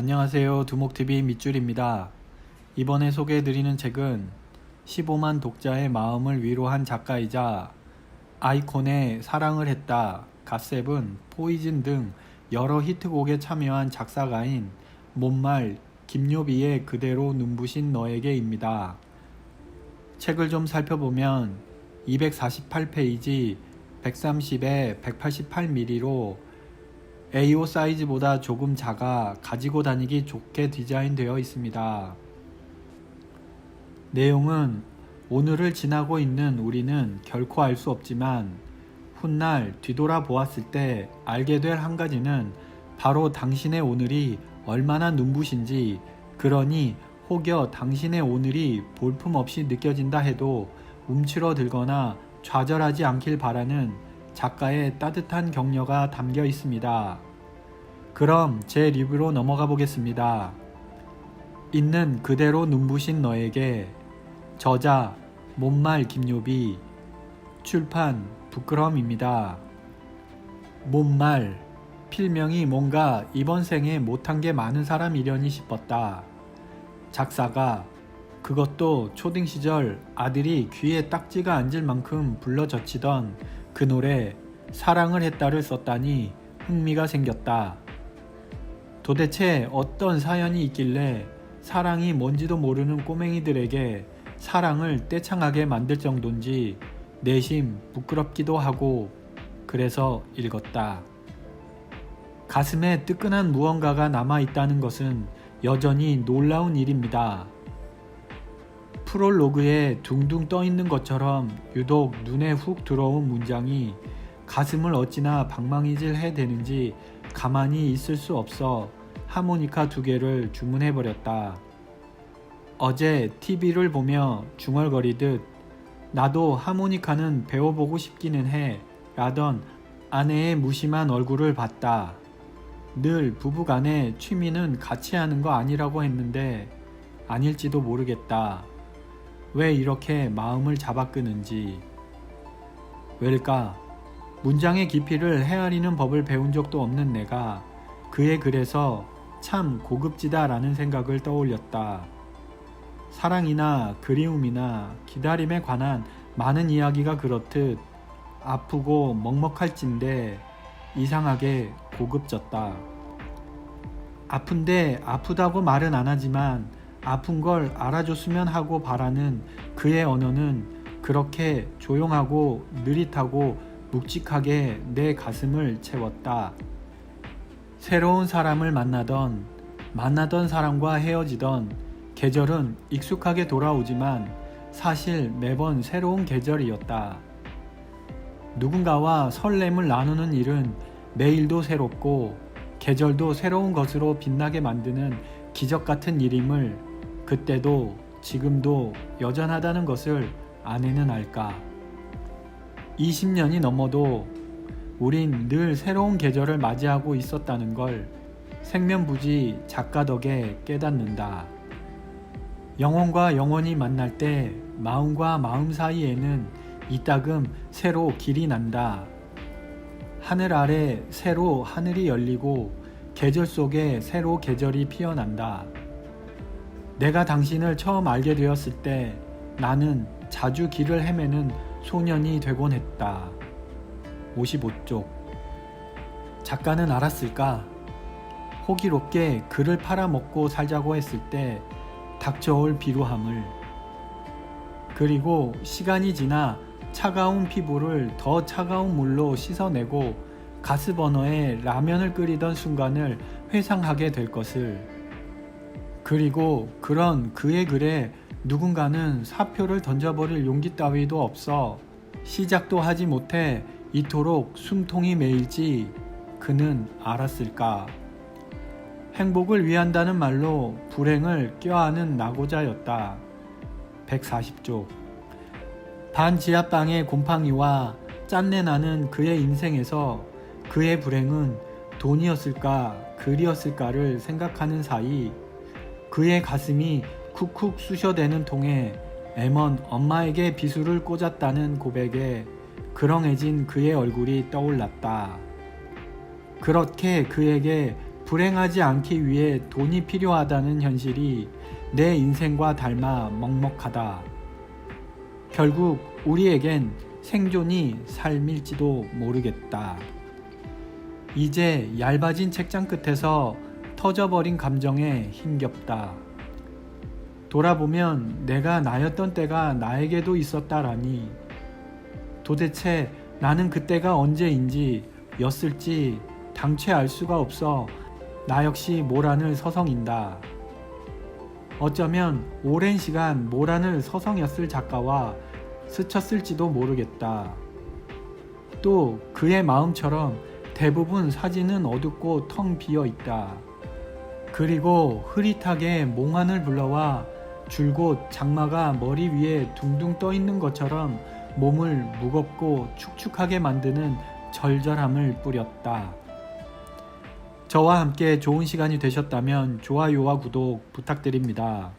안녕하세요. 두목TV 밑줄입니다. 이번에 소개해드리는 책은 15만 독자의 마음을 위로한 작가이자 아이콘의 사랑을 했다, 갓세븐, 포이즌 등 여러 히트곡에 참여한 작사가인 못말 김요비의 그대로 눈부신 너에게입니다. 책을 좀 살펴보면 248페이지 130에 188mm로 A5 사이즈보다 조금 작아 가지고 다니기 좋게 디자인되어 있습니다. 내용은 오늘을 지나고 있는 우리는 결코 알 수 없지만 훗날 뒤돌아 보았을 때 알게 될 한 가지는 바로 당신의 오늘이 얼마나 눈부신지 그러니 혹여 당신의 오늘이 볼품없이 느껴진다 해도 움츠러들거나 좌절하지 않길 바라는 작가의 따뜻한 격려가 담겨 있습니다. 그럼 제 리뷰로 넘어가 보겠습니다. 있는 그대로 눈부신 너에게 저자 못말 김요비 출판 부끄럼입니다. 못말 필명이 뭔가 이번 생에 못한 게 많은 사람이려니 싶었다. 작사가 그것도 초딩 시절 아들이 귀에 딱지가 앉을 만큼 불러 젖히던 그 노래 사랑을 했다를 썼다니 흥미가 생겼다. 도대체 어떤 사연이 있길래 사랑이 뭔지도 모르는 꼬맹이들에게 사랑을 떼창하게 만들 정도인지 내심 부끄럽기도 하고 그래서 읽었다. 가슴에 뜨끈한 무언가가 남아 있다는 것은 여전히 놀라운 일입니다. 프롤로그에 둥둥 떠 있는 것처럼 유독 눈에 훅 들어온 문장이 가슴을 어찌나 방망이질 해대는지 가만히 있을 수 없어 하모니카 두 개를 주문해 버렸다. 어제 TV를 보며 중얼거리듯 나도 하모니카는 배워보고 싶기는 해 라던 아내의 무심한 얼굴을 봤다. 늘 부부간에 취미는 같이 하는 거 아니라고 했는데 아닐지도 모르겠다. 왜 이렇게 마음을 잡아 끄는지. 왜일까? 문장의 깊이를 헤아리는 법을 배운 적도 없는 내가 그의 글에서 참 고급지다라는 생각을 떠올렸다. 사랑이나 그리움이나 기다림에 관한 많은 이야기가 그렇듯 아프고 먹먹할진데 이상하게 고급졌다. 아픈데 아프다고 말은 안 하지만 아픈 걸 알아줬으면 하고 바라는 그의 언어는 그렇게 조용하고 느릿하고 묵직하게 내 가슴을 채웠다. 새로운 사람을 만나던 만나던 사람과 헤어지던 계절은 익숙하게 돌아오지만 사실 매번 새로운 계절이었다. 누군가와 설렘을 나누는 일은 매일도 새롭고 계절도 새로운 것으로 빛나게 만드는 기적 같은 일임을 그때도 지금도 여전하다는 것을 아내는 알까. 20년이 넘어도 우린 늘 새로운 계절을 맞이하고 있었다는 걸 생면부지 작가 덕에 깨닫는다. 영혼과 영혼이 만날 때 마음과 마음 사이에는 이따금 새로 길이 난다. 하늘 아래 새로 하늘이 열리고 계절 속에 새로 계절이 피어난다. 내가 당신을 처음 알게 되었을 때 나는 자주 길을 헤매는 소년이 되곤 했다. 55쪽. 작가는 알았을까? 호기롭게 글을 팔아먹고 살자고 했을 때 닥쳐올 비루함을. 그리고 시간이 지나 차가운 피부를 더 차가운 물로 씻어내고 가스버너에 라면을 끓이던 순간을 회상하게 될 것을. 그리고 그런 그의 글에 누군가는 사표를 던져버릴 용기 따위도 없어 시작도 하지 못해 이토록 숨통이 메일지 그는 알았을까. 행복을 위한다는 말로 불행을 껴안은 나고자였다. 140쪽. 반지하방의 곰팡이와 짠내 나는 그의 인생에서 그의 불행은 돈이었을까, 글이었을까를 생각하는 사이 그의 가슴이 쿡쿡 쑤셔대는 통에 애먼 엄마에게 비수를 꽂았다는 고백에 그렁해진 그의 얼굴이 떠올랐다. 그렇게 그에게 불행하지 않기 위해 돈이 필요하다는 현실이 내 인생과 닮아 먹먹하다. 결국 우리에겐 생존이 삶일지도 모르겠다. 이제 얇아진 책장 끝에서 터져버린 감정에 힘겹다. 돌아보면 내가 나였던 때가 나에게도 있었다라니. 도대체 나는 그때가 언제인지 였을지 당최 알 수가 없어 나 역시 모란을 서성인다. 어쩌면 오랜 시간 모란을 서성였을 작가와 스쳤을지도 모르겠다. 또 그의 마음처럼 대부분 사진은 어둡고 텅 비어 있다. 그리고 흐릿하게 몽환을 불러와 줄곧 장마가 머리 위에 둥둥 떠 있는 것처럼 몸을 무겁고 축축하게 만드는 절절함을 뿌렸다. 저와 함께 좋은 시간이 되셨다면 좋아요와 구독 부탁드립니다.